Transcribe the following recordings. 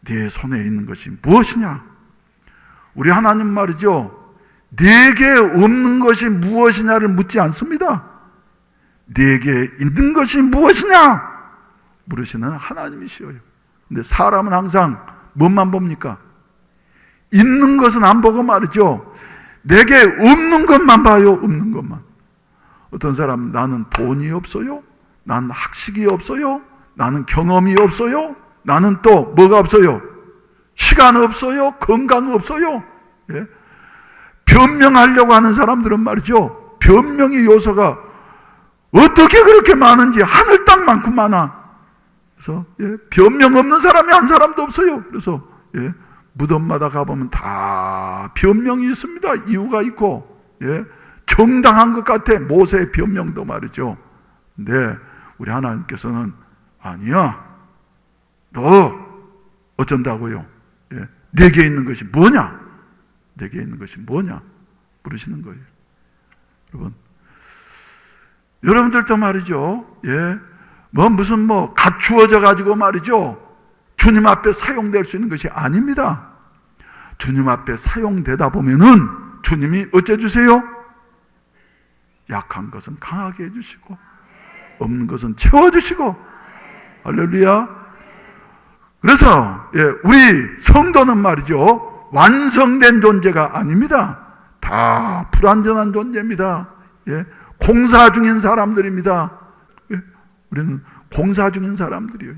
네 손에 있는 것이 무엇이냐? 우리 하나님 말이죠. 네게 없는 것이 무엇이냐를 묻지 않습니다. 네게 있는 것이 무엇이냐? 물으시는 하나님이시여요. 근데 사람은 항상 뭔만 봅니까? 있는 것은 안 보고 말이죠. 내게 없는 것만 봐요. 없는 것만. 어떤 사람 나는 돈이 없어요. 나는 학식이 없어요. 나는 경험이 없어요. 나는 또 뭐가 없어요? 시간 없어요. 건강 없어요. 예? 변명하려고 하는 사람들은 말이죠. 변명의 요소가 어떻게 그렇게 많은지 하늘 땅만큼 많아. 그래서 예, 변명 없는 사람이 한 사람도 없어요. 그래서 예, 무덤마다 가보면 다 변명이 있습니다. 이유가 있고 예, 정당한 것 같아. 모세의 변명도 말이죠. 근데 우리 하나님께서는 아니야. 너 어쩐다고요? 예, 내게 있는 것이 뭐냐? 내게 있는 것이 뭐냐? 물으시는 거예요. 여러분, 여러분들도 말이죠. 예, 뭐 무슨 뭐 갖추어져 가지고 말이죠. 주님 앞에 사용될 수 있는 것이 아닙니다. 주님 앞에 사용되다 보면은 주님이 어째 주세요? 약한 것은 강하게 해주시고 없는 것은 채워주시고 할렐루야. 그래서 예, 우리 성도는 말이죠 완성된 존재가 아닙니다. 다 불완전한 존재입니다. 예, 공사 중인 사람들입니다. 예, 우리는 공사 중인 사람들이에요.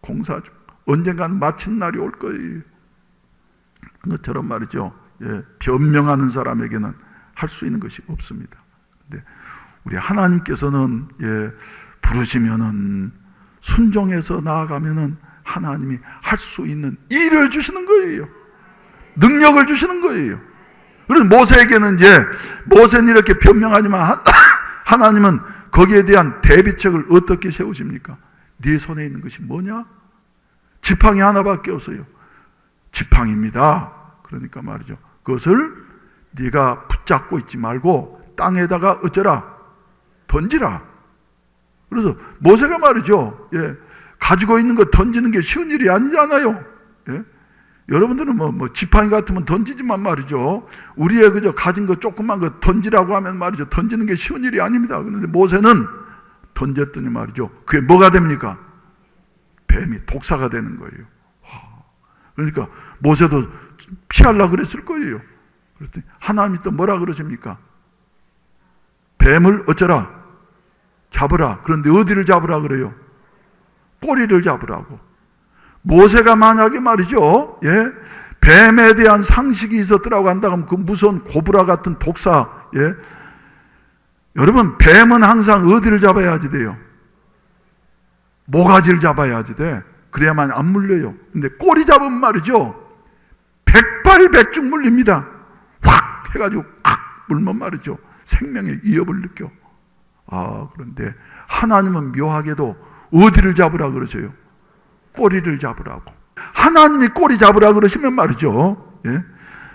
공사 중. 언젠가는 마친 날이 올 거예요. 그것처럼 말이죠. 예, 변명하는 사람에게는 할 수 있는 것이 없습니다. 근데 우리 하나님께서는 예, 부르시면은 순종해서 나아가면은 하나님이 할 수 있는 일을 주시는 거예요. 능력을 주시는 거예요. 그래서 모세에게는 이제 모세는 이렇게 변명하지만 하나님은 거기에 대한 대비책을 어떻게 세우십니까? 네 손에 있는 것이 뭐냐? 지팡이 하나밖에 없어요. 지팡입니다. 그러니까 말이죠. 그것을 네가 붙잡고 있지 말고 땅에다가 어쩌라 던지라. 그래서 모세가 말이죠. 예, 가지고 있는 거 던지는 게 쉬운 일이 아니잖아요. 예? 여러분들은 뭐, 뭐, 지팡이 같으면 던지지만 말이죠. 우리의 그저 가진 거 조금만 거 던지라고 하면 말이죠. 던지는 게 쉬운 일이 아닙니다. 그런데 모세는 던졌더니 말이죠. 그게 뭐가 됩니까? 뱀이 독사가 되는 거예요. 그러니까 모세도 피하려 그랬을 거예요. 그랬더니 하나님이 또 뭐라 그러십니까? 뱀을 어쩌라? 잡으라. 그런데 어디를 잡으라 그래요? 꼬리를 잡으라고. 모세가 만약에 말이죠, 예, 뱀에 대한 상식이 있었더라고 한다면 그 무서운 고브라 같은 독사, 예, 여러분 뱀은 항상 어디를 잡아야지 돼요? 모가지를 잡아야지 돼. 그래야만 안 물려요. 근데 꼬리 잡으면 말이죠, 백발백중 물립니다. 확 해가지고 칵 물면 말이죠, 생명의 위협을 느껴. 아 그런데 하나님은 묘하게도 어디를 잡으라 그러세요? 꼬리를 잡으라고. 하나님이 꼬리 잡으라 그러시면 말이죠. 예?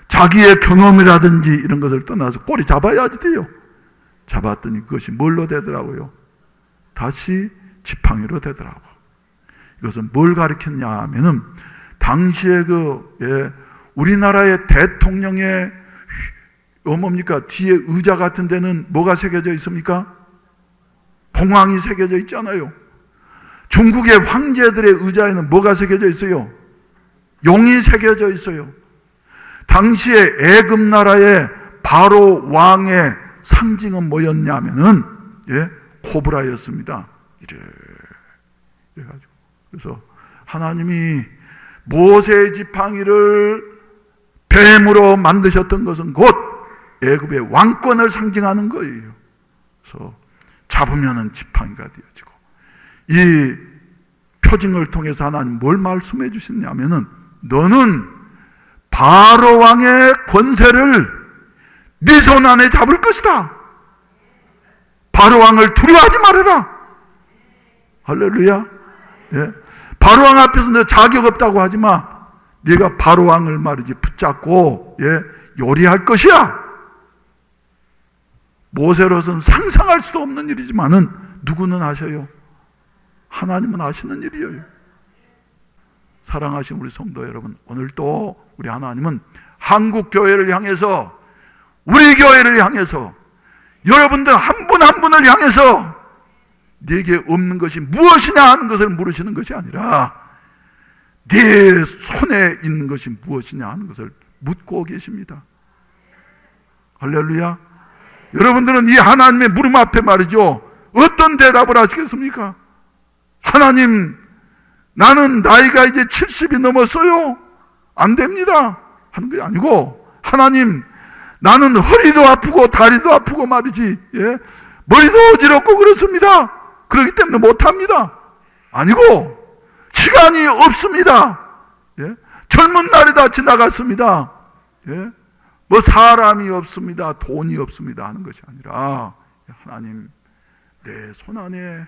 자기의 경험이라든지 이런 것을 떠나서 꼬리 잡아야지 돼요. 잡았더니 그것이 뭘로 되더라고요? 다시 지팡이로 되더라고. 이것은 뭘 가리켰냐 하면은 당시에 그 예, 우리나라의 대통령의 어 뭡니까 뒤에 의자 같은 데는 뭐가 새겨져 있습니까? 봉황이 새겨져 있잖아요. 중국의 황제들의 의자에는 뭐가 새겨져 있어요? 용이 새겨져 있어요. 당시에 애굽 나라의 바로 왕의 상징은 뭐였냐면은 예, 코브라였습니다. 이래 가지고 그래서 하나님이 모세 지팡이를 뱀으로 만드셨던 것은 곧 애굽의 왕권을 상징하는 거예요. 그래서 잡으면은 지팡이가 되어지고 이 표징을 통해서 하나님 뭘 말씀해 주셨냐면은 너는 바로 왕의 권세를 네 손 안에 잡을 것이다. 바로 왕을 두려워하지 말아라. 할렐루야. 예. 바로 왕 앞에서 너 자격 없다고 하지 마. 네가 바로 왕을 말이지 붙잡고 예, 요리할 것이야. 모세로서는 상상할 수도 없는 일이지만은 누구는 아셔요? 하나님은 아시는 일이에요. 사랑하신 우리 성도 여러분, 오늘도 우리 하나님은 한국 교회를 향해서 우리 교회를 향해서 여러분들 한분한 분을 향해서 네게 없는 것이 무엇이냐 하는 것을 물으시는 것이 아니라 네 손에 있는 것이 무엇이냐 하는 것을 묻고 계십니다. 할렐루야. 여러분들은 이 하나님의 물음 앞에 말이죠. 어떤 대답을 하시겠습니까? 하나님, 나는 나이가 이제 70이 넘었어요. 안 됩니다. 하는 게 아니고, 하나님, 나는 허리도 아프고 다리도 아프고 말이지, 예? 머리도 어지럽고 그렇습니다. 그렇기 때문에 못합니다. 아니고, 시간이 없습니다. 예? 젊은 날이 다 지나갔습니다. 예? 뭐 사람이 없습니다. 돈이 없습니다. 하는 것이 아니라, 하나님, 내 손 안에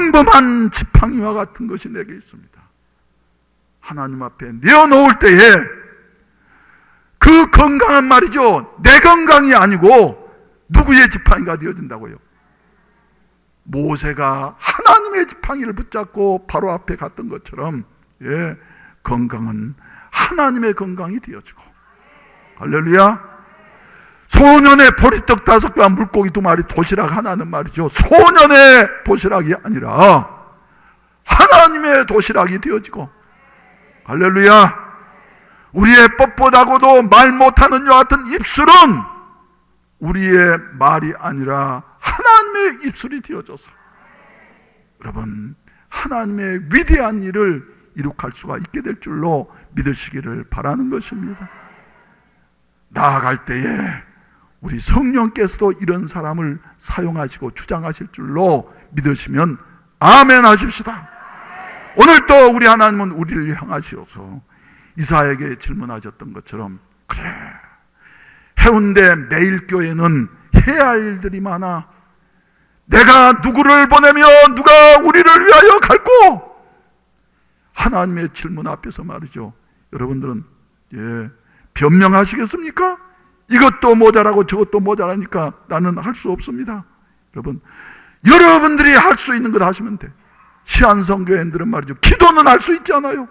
평범한 지팡이와 같은 것이 내게 있습니다. 하나님 앞에 내어놓을 때에 그 건강한 말이죠. 내 건강이 아니고 누구의 지팡이가 되어진다고요? 모세가 하나님의 지팡이를 붙잡고 바로 앞에 갔던 것처럼 예, 건강은 하나님의 건강이 되어지고 할렐루야 소년의 보리떡 다섯 개와 물고기 두 마리 도시락 하나는 말이죠. 소년의 도시락이 아니라 하나님의 도시락이 되어지고. 할렐루야. 우리의 뻣뻣하고도 말 못하는 여 같은 입술은 우리의 말이 아니라 하나님의 입술이 되어져서. 여러분 하나님의 위대한 일을 이룩할 수가 있게 될 줄로 믿으시기를 바라는 것입니다. 나아갈 때에 우리 성령께서도 이런 사람을 사용하시고 주장하실 줄로 믿으시면 아멘 하십시다. 오늘 또 우리 하나님은 우리를 향하시어서 이사에게 질문하셨던 것처럼 그래 해운대 매일교회는 해야 할 일들이 많아 내가 누구를 보내면 누가 우리를 위하여 갈고 하나님의 질문 앞에서 말이죠 여러분들은 예, 변명하시겠습니까? 이것도 모자라고 저것도 모자라니까 나는 할 수 없습니다 여러분 여러분들이 할 수 있는 것 하시면 돼 시한성교회들은 말이죠 기도는 할 수 있잖아요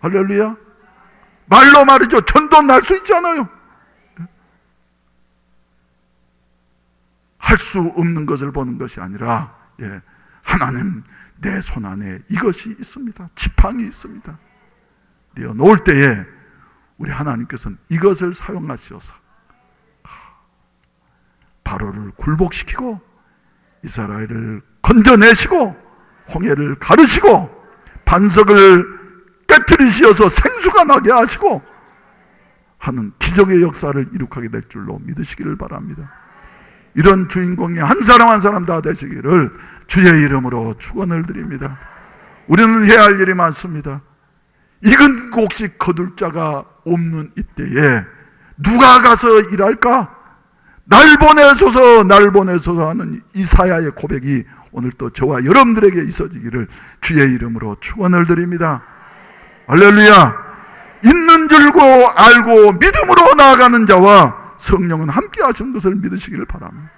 할렐루야. 말로 말이죠. 전도는 할 수 있잖아요. 할 수 없는 것을 보는 것이 아니라, 예, 하나님, 내 손 안에 이것이 있습니다. 지팡이 있습니다. 내어 놓을 때에 우리 하나님께서는 이것을 사용하셔서 바로를 굴복시키고 이스라엘을 건져내시고 홍해를 가르시고 반석을 깨뜨리시어서 생수가 나게 하시고 하는 기적의 역사를 이룩하게 될 줄로 믿으시기를 바랍니다. 이런 주인공이 한 사람 한 사람 다 되시기를 주의 이름으로 축원을 드립니다. 우리는 해야 할 일이 많습니다. 익은 곡식 거둘 자가 없는 이때에 누가 가서 일할까? 날 보내소서, 날 보내소서 하는 이사야의 고백이 오늘 또 저와 여러분들에게 있어지기를 주의 이름으로 축원을 드립니다. 할렐루야. 있는 줄고 알고 믿음으로 나아가는 자와 성령은 함께 하신 것을 믿으시기를 바랍니다.